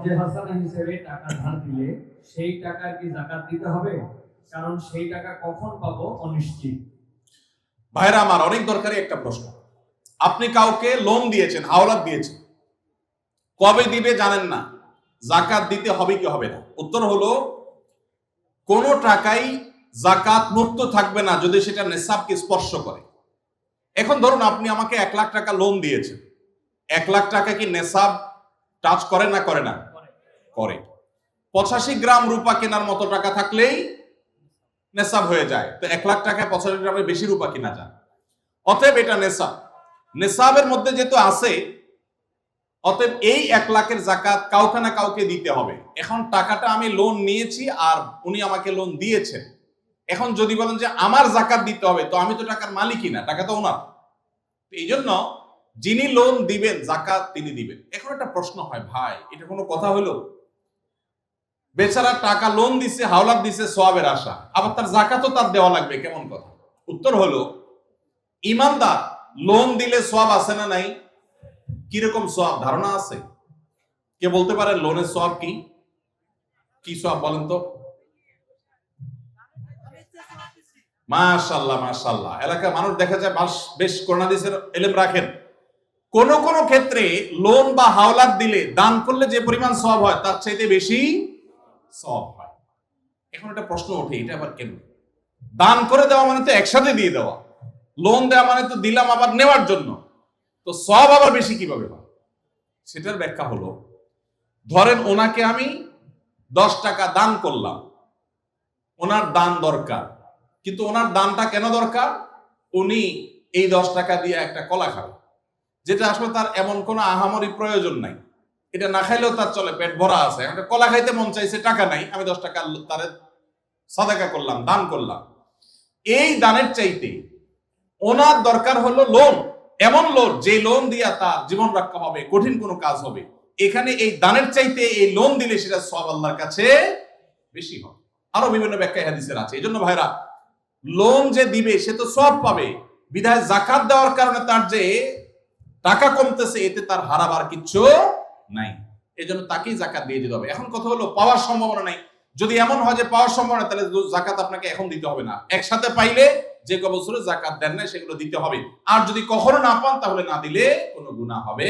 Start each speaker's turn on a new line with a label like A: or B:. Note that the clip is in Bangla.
A: কর্জে হাসানা হিসেবে টাকা ধার দিলে সেই টাকার কি জাকাত দিতে হবে? কারণ সেই টাকা কখন পাবো অনিশ্চিত।
B: ভাইরা আমার, অনেক দরকারি একটা প্রশ্ন। আপনি কাউকে লোন দিয়েছেন হাওলাত দিয়েছেন। কবে দিবে জানেন না। জাকাত দিতে হবে কি হবে না। উত্তর হলো, কোন টাকাই জাকাত মুক্ত থাকবে না যদি সেটা নেশাবকে স্পর্শ করে। এখন ধরুন আপনি আমাকে এক লাখ টাকা লোন দিয়েছেন। এক লাখ টাকা কি নেশাব টাচ করে না করে না? করে পঁচাশি গ্রাম রূপা কেনার মতো টাকা থাকলেই নেশাব হয়ে যায়। তো এক লাখ টাকায় পঁচাশি গ্রামের বেশি রূপা কেনা যায়। অতএব এটা নেশাব। নেশাবের মধ্যে যেহেতু আছে, অতএব এই এক লাখের জাকাত কাউকে না কাউকে দিতে হবে। এখন টাকাটা আমি লোন নিয়েছি আর উনি আমাকে লোন দিয়েছেন। এখন যদি বলেন যে আমার জাকাত দিতে হবে, তো আমি তো টাকার মালিকই না, টাকা তো ওনার। এই জন্য যিনি লোন দিবেন, জাকাত তিনি দিবেন। এখন একটা প্রশ্ন হয়, ভাই, এটা কোনো কথা হলো? বেচারা টাকা লোন দিছে, হাওলাত দিছে সোয়াবের আশা। আবার তার জাকাতও তার দেওয়া লাগবে, কেমন কথা? উত্তর হলো, ইমানদার লোন দিলে সোয়াব আছে না নাই? কীরকম সোয়াব ধারণা আছে? কে বলতে পারে লোনের সোয়াব কি? কি সোয়াব বলেন তো? মাশাল্লাহ মাশাল্লাহ এলাকায় মানুষ দেখা যায় বেশ করোনাদিসের এলেম রাখেন। কোন কোন ক্ষেত্রে লোন বা হাওলাত দিলে দান করলে যে পরিমাণ সব হয়, তার চাইতে বেশি সব হয়। এখন একটা প্রশ্ন ওঠে, এটা আবার কেন? দান করে দেওয়া মানে তো একসাথে দিয়ে দেওয়া। লোন দেওয়া মানে তো দিলাম, আবার নেওয়ার জন্য। তো সব আবার বেশি কীভাবে হয়? সেটার ব্যাখ্যা হলো, ধরেন ওনাকে আমি দশ টাকা দান করলাম। ওনার দান দরকার। কিন্তু ওনার দানটা কেন দরকার? উনি এই দশ টাকা দিয়ে একটা কলা খাবে। যেটা আসলে তার এমন কোনো আহামরি প্রয়োজন নাই। এটা না খাইলেও তার চলে, পেট ভরা আছে। কলা খাইতে মন চাইছে, টাকা নাই, আমি দশ টাকা তারে সাদাকা করলাম, দান করলাম। এই দানের চাইতে ওনার দরকার হলো লোন এমন লোন যে লোন দিয়া তার জীবন রক্ষা হবে, কঠিন কোনো কাজ হবে। এখানে এই দানের চাইতে এই লোন দিলে সেটা সব আল্লাহর কাছে বেশি হবে। আরও বিভিন্ন ব্যাখ্যা হাদিসের আছে। এই জন্য ভাইরা লোন যে দিবে, সে তো সব পাবে। বিধায় জাকাত দেওয়ার কারণে তার যে টাকা কমতেছে, এতে তার হারাবার কিচ্ছু নাই। এই জন্য তাকেই জাকাত দিয়ে দিতে হবে। এখন কথা হলো, পাওয়ার সম্ভাবনা নাই। যদি এমন হয় যে পাওয়ার সম্ভাবনা, তাহলে জাকাত আপনাকে এখন দিতে হবে না। একসাথে পাইলে যে কবছরে জাকাত দেন না সেগুলো দিতে হবে। আর যদি কখনো না পান, তাহলে না দিলে কোনো গুণা হবে